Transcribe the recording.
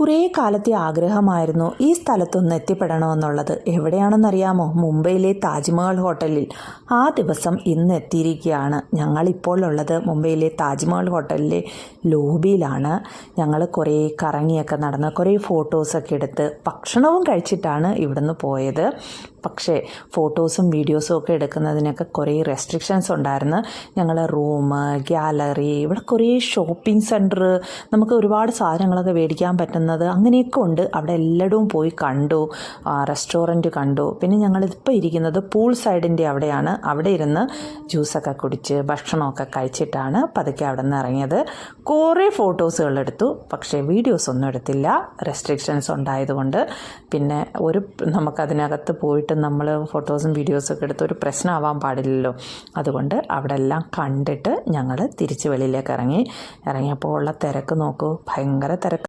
കുറേ കാലത്തെ ആഗ്രഹമായിരുന്നു ഈ സ്ഥലത്തൊന്ന് എത്തിപ്പെടണമെന്നുള്ളത്. എവിടെയാണെന്നറിയാമോ? മുംബൈയിലെ താജ്മഹൽ ഹോട്ടലിൽ. ആ ദിവസം ഇന്ന് എത്തിയിരിക്കുകയാണ്. ഞങ്ങൾ ഇപ്പോൾ ഉള്ളത് മുംബൈയിലെ താജ്മഹൽ ഹോട്ടലിലെ ലോബിയിലാണ്. ഞങ്ങൾ കുറേ കറങ്ങിയൊക്കെ നടന്ന് കുറേ ഫോട്ടോസൊക്കെ എടുത്ത് ഭക്ഷണവും കഴിച്ചിട്ടാണ് ഇവിടുന്ന് പോയത്. പക്ഷേ ഫോട്ടോസും വീഡിയോസും ഒക്കെ എടുക്കുന്നതിനൊക്കെ കുറേ റെസ്ട്രിക്ഷൻസ് ഉണ്ടായിരുന്നു. ഞങ്ങൾ റൂം ഗ്യാലറി ഇവിടെ കുറേ ഷോപ്പിംഗ് സെന്റർ നമുക്ക് ഒരുപാട് സാധനങ്ങളൊക്കെ മേടിക്കാൻ പറ്റുന്നത് അങ്ങനെയൊക്കെ ഉണ്ട്. അവിടെ എല്ലായിടവും പോയി കണ്ടു. റെസ്റ്റോറന്റ് കണ്ടു. പിന്നെ ഞങ്ങളിപ്പോൾ ഇരിക്കുന്നത് പൂൾ സൈഡിന്റെ അവിടെയാണ്. അവിടെ ഇരുന്ന് ജ്യൂസൊക്കെ കുടിച്ച് ഭക്ഷണമൊക്കെ കഴിച്ചിട്ടാണ് പതുക്കെ അവിടെ നിന്ന് ഇറങ്ങിയത്. കുറേ ഫോട്ടോസുകൾ എടുത്തു. പക്ഷേ വീഡിയോസ് ഒന്നും എടുത്തില്ല. റെസ്ട്രിക്ഷൻസ് ഉണ്ടായതുകൊണ്ട്. പിന്നെ ഒരു നമുക്കതിനകത്ത് പോയിട്ട് നമ്മൾ ഫോട്ടോസും വീഡിയോസൊക്കെ എടുത്ത് ഒരു പ്രശ്നമാവാൻ പാടില്ലല്ലോ. അതുകൊണ്ട് അവിടെ എല്ലാം കണ്ടിട്ട് ഞങ്ങൾ തിരിച്ച് വെളിയിലേക്ക് ഇറങ്ങി. ഇറങ്ങിയപ്പോൾ ഉള്ള തിരക്ക് നോക്കൂ. ഭയങ്കര തിരക്ക്.